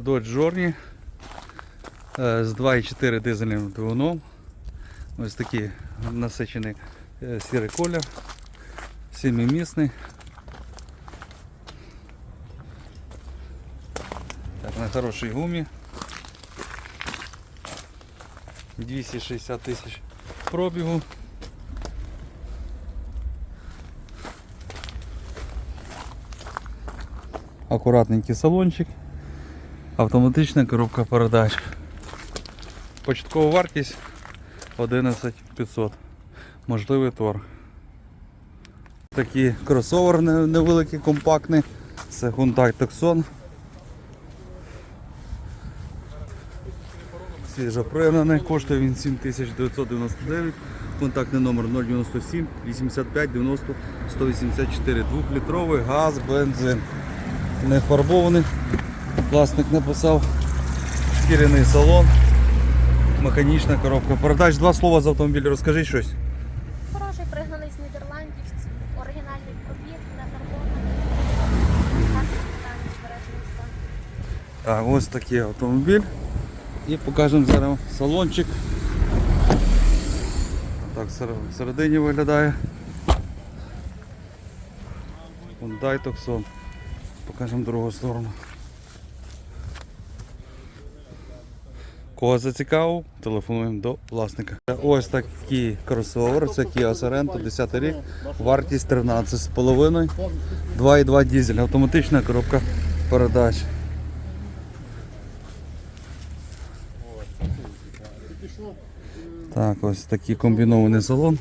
Dodge Journey е, з 2,4 дизельним двигуном. Ось такий насичений е, сірий колір, сімимісний. Так, на хорошій гумі. 260 тисяч пробігу. Акуратненький салончик. Автоматична коробка передач. Початкова вартість 11500. Можливий торг. Такий кросовер невеликий, компактний. Це Hyundai Tucson. Свіжопригнаний, коштує він 7999. Контактний номер 097 85 90 184. 2-літровий газ, бензин. Не фарбований. Власник написав шкіряний салон, механічна коробка. Передач два слова з автомобіля, розкажи щось. Хороший пригнаний з Нідерландів, оригінальний пробіг, збережений стан. Так, ось такий автомобіль. І покажемо зараз салончик. Так всер- всередині виглядає. Hyundai Tucson. Покажемо другу сторону. Кого зацікавив, телефонуємо до власника. Ось такий кросовер, це Kia Sorento, 10 рік, вартість 13,5, 2,2 дизель, автоматична коробка передач. Так, ось такий комбінований салон.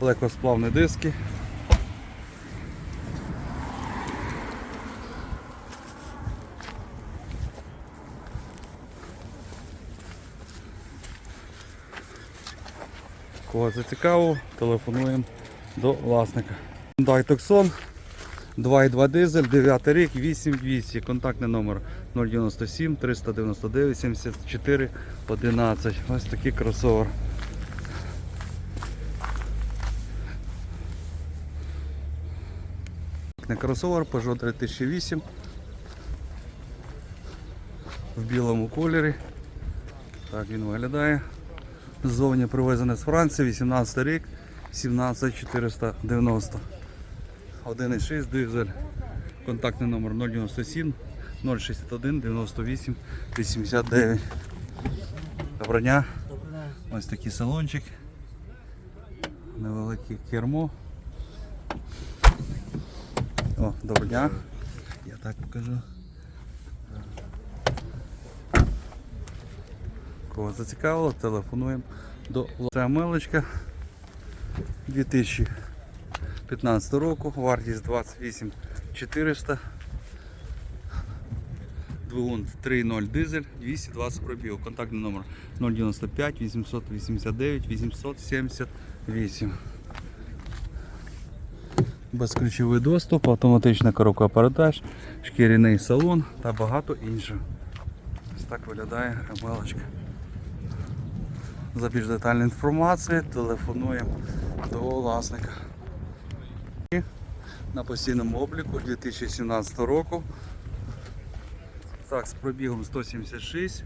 Легкосплавні диски. Кого зацікавив, телефонуємо до власника. Hyundai Tucson 2,2 дизель, 9 рік, 8200, контактний номер 097 399 74 11. Ось такий кросовер. Не кросовер Peugeot 3008 в білому кольорі. Так він виглядає. Ззовні привезений з Франції, 18 рік, 17490. 1,6 дизель. Контактний номер 097 061 98 89. Доброго дня. Ось такий салончик. Невелике кермо. О, доброго дня. Я так покажу. Кого зацікавило, телефонуємо до Це милочка 2000 15 року, вартість 28 400. Двигун 3.0 дизель, 220 пробігів. Контактний номер 095 889 878. Безключовий доступ, автоматична коробка передач, шкіряний салон та багато іншого. Ось так виглядає ремелочка. За більш детальною інформацією телефонуємо до власника на постійному обліку 2017 року. Так, з пробігом 176.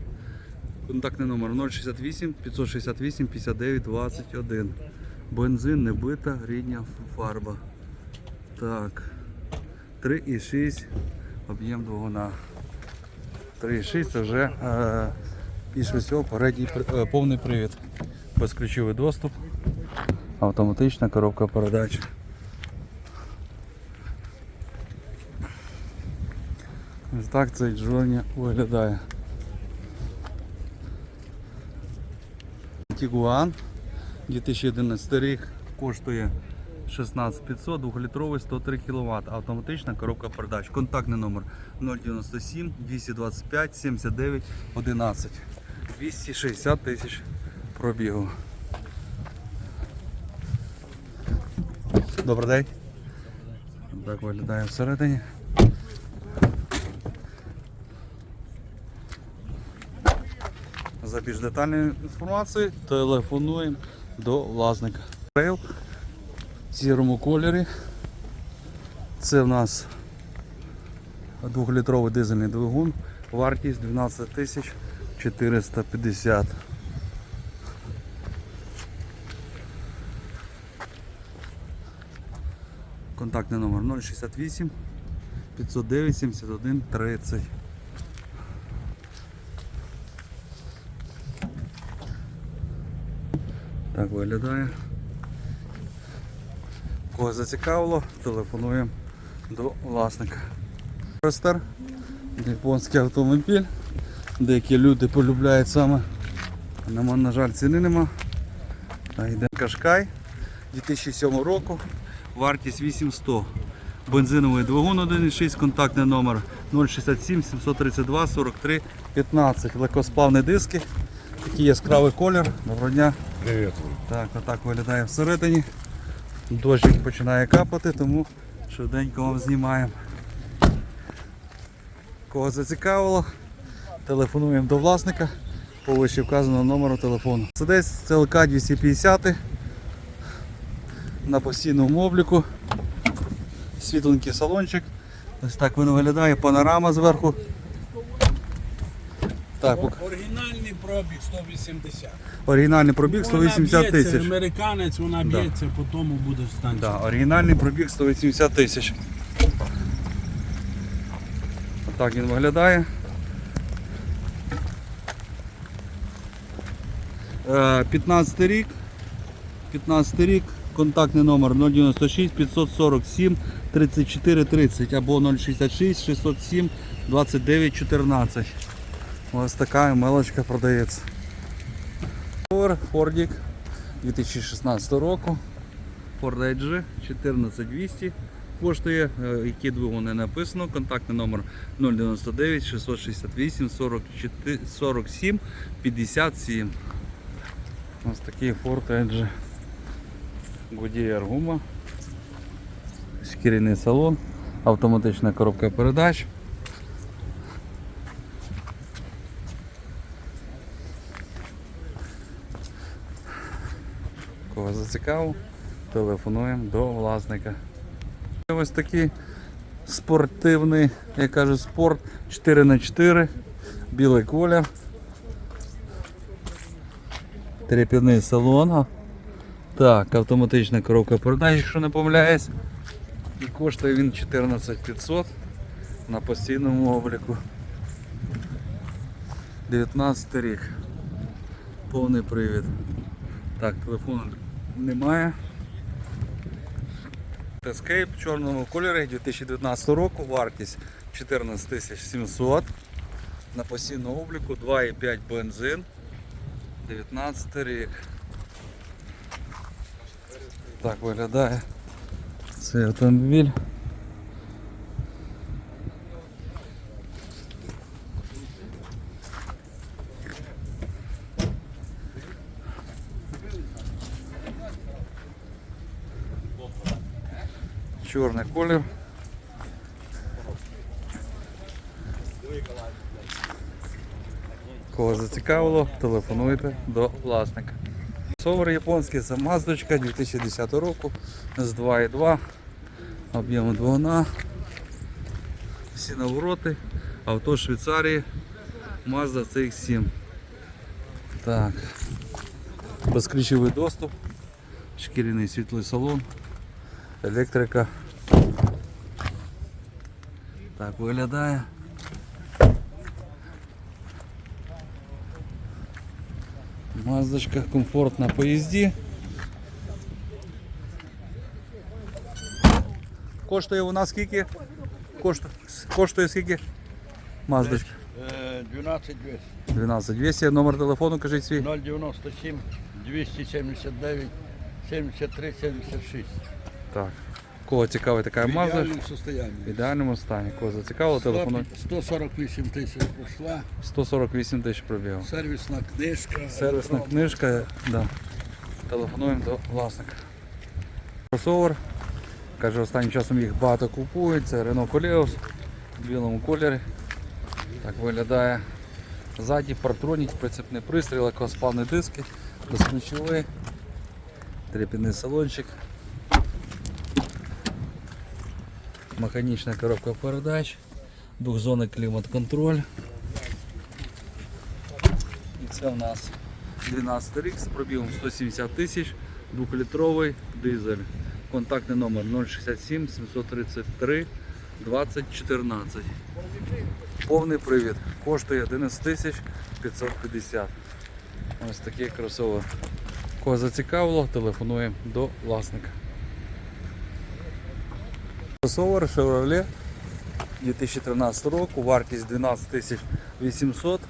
Контактний номер 068 568 59 21. Бензин не бита, рідня фарба. Так. 3,6 об'єм двигуна. 3,6 це вже е, більше всього передній е, повний привід. Безключовий доступ. Автоматична коробка передач. Ось так цей Джоні виглядає. Тігуан 2011 рік коштує 16500, 2-літровий 103 кВт. Автоматична коробка передач. Контактний номер 097 225 79 11. 260 тисяч пробігу. Добрий день. Так виглядає всередині. За більш детальною інформацією телефонуємо до власника. Трейл в сірому кольорі. Це в нас двохлітровий дизельний двигун, вартість 12 тисяч 450. Контактний номер 068 509 71 30. Так виглядає. Кого зацікавило, телефонуємо до власника. Форестер, японський автомобіль. Деякі люди полюбляють саме. Нема, на жаль, ціни нема. Так, йде Кашкай 2007 року. Вартість 8100. Бензиновий двигун 1.6, контактний номер 067 732 43 15. Легкосплавні диски. Такий яскравий колір. Доброго дня. Привіт. Так, отак виглядає всередині. Дощик починає капати, тому швиденько вам знімаємо. Кого зацікавило, телефонуємо до власника по вище вказаного номеру телефону. Це десь ЦЛК 250 на постійному обліку. Світленький салончик. Ось так він виглядає, панорама зверху. Так, пок- Оригінальний пробіг 180. оригінальний пробіг 180 б'ється, тисяч. Американець, вона б'ється, по тому буде станція. Да, оригінальний пробіг 180 тисяч. Отак він виглядає. 15 рік. 15 рік. Контактний номер 096 547 34 30 або 066 607 29 14. Ось така мелочка продається. Фордік 2016 року. Ford Edge 14200 коштує, е, які двигун не написано. Контактний номер 099 668 47 57. Ось такий Ford Edge. Goodyear гума. Шкіряний салон, автоматична коробка передач. Кого зацікавив, телефонуємо до власника. Ось такий спортивний, я кажу, спорт 4х4, білий колір. Треп'яний салон. Так, автоматична коробка передач, якщо не помиляюсь. І коштує він 14500 на постійному обліку. 19 рік. Повний привід. Так, телефону немає. Escape в чорному кольорі 2019 року, вартість 14 700 на постійному обліку 2,5 бензин. 19 рік. Так виглядає цей автомобіль. Чорний колір. Кого зацікавило, телефонуйте до власника. Совер японський, це маздочка 2010 року з 2,2 об'єму двигуна. Всі навороти, авто Швейцарії, Mazda CX7. Так. Безключовий доступ, шкіряний світлий салон, електрика. Так виглядає. Маздочка комфортна на поїзді. Коштує у нас скільки? Коштує, коштує скільки? Маздочка. Е, 12 200. 12 200. Номер телефону кажіть свій. 097 279 73 76. Так. Кого цікавить така В Мазда? ідеальному состоянні. В ідеальному стані. Кого зацікавило, телефонуй. 148 тисяч пройшла. 148 тисяч пробігав. Сервісна книжка. Сервісна електронна. книжка, да. Телефонуємо до власника. Кросовер. Каже, останнім часом їх багато купують. Це Renault Coleos в білому кольорі. Так виглядає. Ззаді партронік, прицепний пристрій, легкоспавні диски, безключовий, трепідний салончик. Механічна коробка передач, двохзонний клімат-контроль. І це в нас 12 рік з пробігом 170 тисяч, 2-літровий дизель. Контактний номер 067 733 2014. Повний привід. Коштує 11 тисяч 550. Ось такий кросовер. Кого зацікавило, телефонуємо до власника. Кросовер Chevrolet 2013 року, вартість 12 800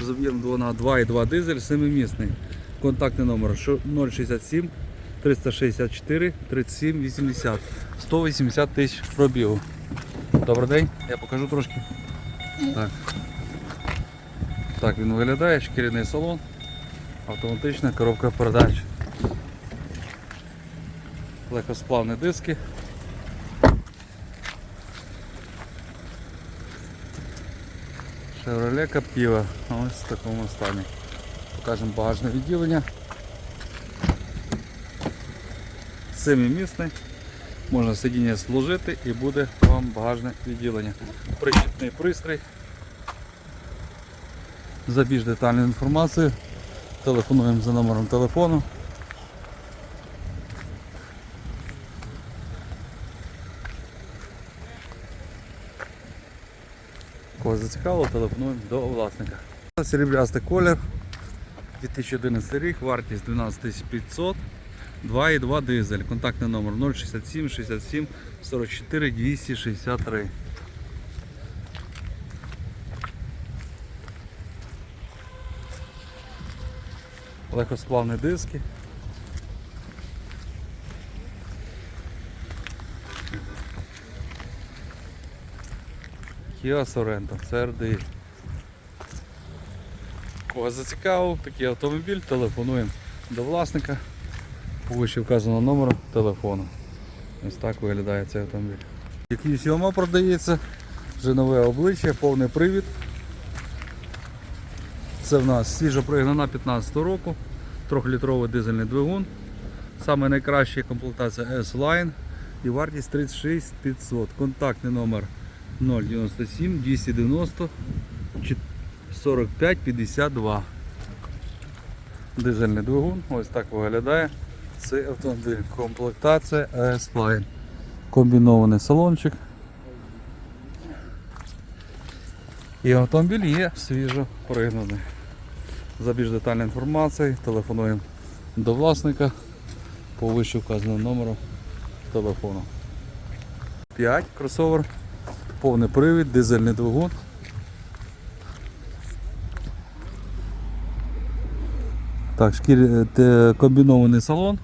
з об'ємом 2 на 2,2 дизель, 7-місний. Контактний номер 067 364 37 80 180 тисяч пробігу. Добрий день, я покажу трошки. Так. Так він виглядає, шкіряний салон, автоматична коробка передач. Легкосплавні диски. Chevrolet Captiva. Ось в такому стані. Покажемо багажне відділення. Семимісний. Можна сидіння зложити і буде вам багажне відділення. Причіпний пристрій. За більш детальну інформацію телефонуємо за номером телефону. Кого зацікавило, телефонуємо до власника. Серебрястий колір, 2011 рік, вартість 12 500, 2,2 дизель, контактний номер 067 67 44 263. Легкосплавні диски. Kia Sorento, CRDI. Кого зацікавив такий автомобіль, телефонуємо до власника вище вказаного номеру телефону. Ось так виглядає цей автомобіль. Який сьома продається, вже нове обличчя, повний привід. Це в нас свіжо пригнана 15 року, 3-літровий дизельний двигун. Саме найкраща комплектація S-Line і вартість 36 500. Контактний номер 097 290 45 52. Дизельний двигун, ось так виглядає цей автомобіль. Комплектація S-Line. Комбінований салончик. І автомобіль є свіжо пригнаний. За більш детальною інформацією телефонуємо до власника по вище вказаному номеру телефону. 5 кросовер, повний привід, дизельний двигун. Так, шкір... е, комбінований салон.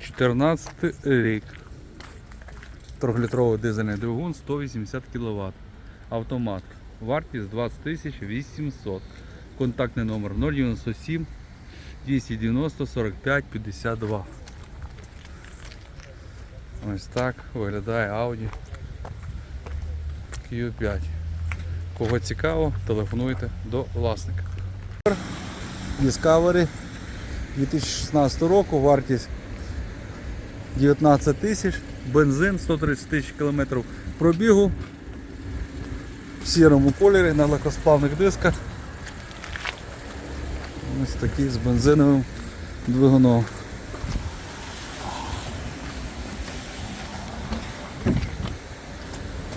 14 рік. Трьохлітровий дизельний двигун 180 кВт. Автомат. Вартість 20 800. Контактний номер 097 290 45 52. Ось так виглядає Audi Q5. Кого цікаво, телефонуйте до власника. Discovery 2016 року, вартість 19 тисяч, бензин 130 тисяч кілометрів пробігу в сірому кольорі на легкосплавних дисках. Ось такий з бензиновим двигуном.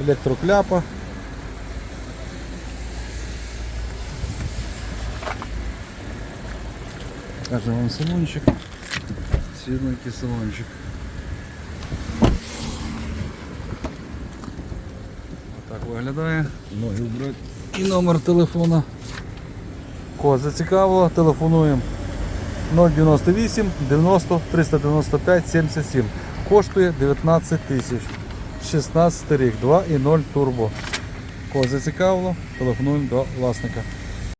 Електрокляпа. Покажемо вам салончик. Світленький салончик. Так виглядає. Ноги вбрати. І номер телефона. Кого зацікавило, телефонуємо 098 90 395 77. Коштує 19 тисяч. 16 рік, 2.0 турбо. Кого зацікавило, телефонуємо до власника.